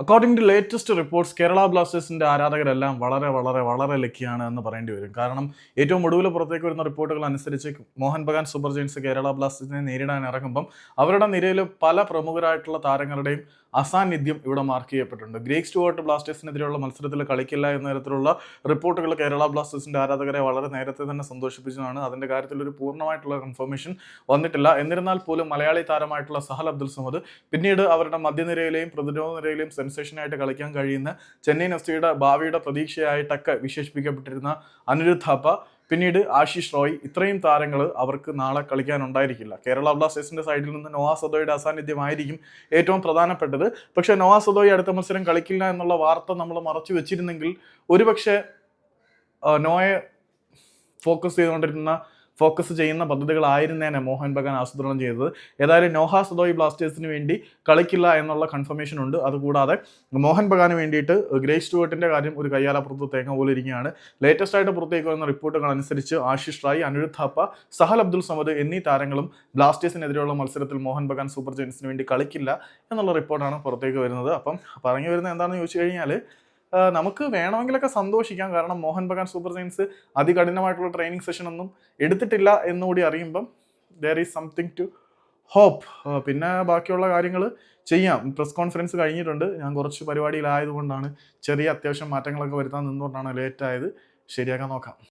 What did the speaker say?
According to latest reports Kerala ബ്ലാസ്റ്റേഴ്സിന്റെ ആരാധകരെല്ലാം വളരെ വളരെ വളരെ ലക്കിയാണ് എന്ന് പറയേണ്ടി വരും. കാരണം ഏറ്റവും ഒടുവിൽ പുറത്തേക്ക് വരുന്ന റിപ്പോർട്ടുകൾ അനുസരിച്ച് മോഹൻ ബഗാൻ സൂപ്പർ ജെയിൻസ് കേരള ബ്ലാസ്റ്റേഴ്സിനെ നേരിടാൻ ഇറങ്ങുമ്പം അവരുടെ നിരയിൽ പല പ്രമുഖരായിട്ടുള്ള താരങ്ങളുടെയും അസാന്നിധ്യം ഇവിടെ മാർക്ക് ചെയ്യപ്പെട്ടിട്ടുണ്ട്. ഗ്രേക്ക് സ്റ്റുവർട്ട് ബ്ലാസ്റ്റേഴ്സിനെതിരെയുള്ള മത്സരത്തിൽ കളിക്കില്ല എന്ന തരത്തിലുള്ള റിപ്പോർട്ടുകൾ കേരള ബ്ലാസ്റ്റേഴ്സിന്റെ ആരാധകരെ വളരെ നേരത്തെ തന്നെ സന്തോഷിപ്പിച്ചതാണ്. അതിന്റെ കാര്യത്തിൽ ഒരു പൂർണമായിട്ടുള്ള കൺഫർമേഷൻ വന്നിട്ടില്ല. എന്നിരുന്നാൽ പോലും മലയാളി താരമായിട്ടുള്ള സഹൽ അബ്ദുൽ സമദ് പിന്നീട് അവരുടെ മധ്യനിരയിലെയും പ്രതിരോധ നിരയിലെയും സെൻസേഷനായിട്ട് കളിക്കാൻ കഴിയുന്ന ചെന്നൈയിൻ എഫ് സിയുടെ ഭാവിയുടെ പ്രതീക്ഷയായിട്ടൊക്കെ വിശേഷിപ്പിക്കപ്പെട്ടിരുന്ന അനിരുദ്ധ ഥാപ്പ പിന്നീട് ആശിഷ് റോയ് ഇത്രയും താരങ്ങൾ അവർക്ക് നാളെ കളിക്കാനുണ്ടായിരിക്കില്ല. കേരള ബ്ലാസ്റ്റേഴ്സിന്റെ സൈഡിൽ നിന്ന് നോവാ സദോയുടെ അസാന്നിധ്യമായിരിക്കും ഏറ്റവും പ്രധാനപ്പെട്ടത്. പക്ഷേ നോവാ സദോയി അടുത്ത മത്സരം കളിക്കില്ല എന്നുള്ള വാർത്ത നമ്മൾ മറച്ചു വെച്ചിരുന്നെങ്കിൽ ഒരുപക്ഷെ നോയെ ഫോക്കസ് ചെയ്തുകൊണ്ടിരുന്ന ഫോക്കസ് ചെയ്യുന്ന പദ്ധതികളായിരുന്നേനെ മോഹൻ ബഗാൻ ആസൂത്രണം ചെയ്തത്. ഏതായാലും നോഹ സദോയി ബ്ലാസ്റ്റേഴ്സിന് വേണ്ടി കളിക്കില്ല എന്നുള്ള കൺഫർമേഷൻ ഉണ്ട്. അതുകൂടാതെ മോഹൻ ബഗാന് വേണ്ടിയിട്ട് ഗ്രേസ് സ്റ്റുവർട്ടിന്റെ കാര്യം ഒരു കയ്യാലപ്പുറത്ത് തേങ്ങ പോലെ ഇരിക്കുകയാണ്. ലേറ്റസ്റ്റ് ആയിട്ട് പുറത്തേക്ക് വരുന്ന റിപ്പോർട്ടുകൾ അനുസരിച്ച് ആശിഷ് റായ് അനിരുദ്ധ ഥാപ്പ സഹൽ അബ്ദുൾ സമദ് എന്നീ താരങ്ങളും ബ്ലാസ്റ്റേഴ്സിനെതിരെയുള്ള മത്സരത്തിൽ മോഹൻ ബഗാൻ സൂപ്പർ ജയൻസിന് വേണ്ടി കളിക്കില്ല എന്നുള്ള റിപ്പോർട്ടാണ് പുറത്തേക്ക് വരുന്നത്. അപ്പം പറഞ്ഞു വരുന്നത് എന്താണെന്ന് ചോദിച്ചു കഴിഞ്ഞാൽ നമുക്ക് വേണമെങ്കിലൊക്കെ സന്തോഷിക്കാം. കാരണം മോഹൻ ബഗാൻ സൂപ്പർ സയൻസ് അതികഠിനമായിട്ടുള്ള ട്രെയിനിങ് സെഷൻ ഒന്നും എടുത്തിട്ടില്ല എന്നുകൂടി അറിയുമ്പം there is something to hope പിന്നെ ബാക്കിയുള്ള കാര്യങ്ങൾ ചെയ്യാം. പ്രസ് കോൺഫറൻസ് കഴിഞ്ഞിട്ടുണ്ട്. ഞാൻ കുറച്ച് പരിപാടിയിലായതുകൊണ്ടാണ് ചെറിയ അത്യാവശ്യം മാറ്റങ്ങളൊക്കെ വരുത്താൻ നിന്നുകൊണ്ടാണ് ലേറ്റ് ആയത്. ശരിയാക്കാൻ നോക്കാം.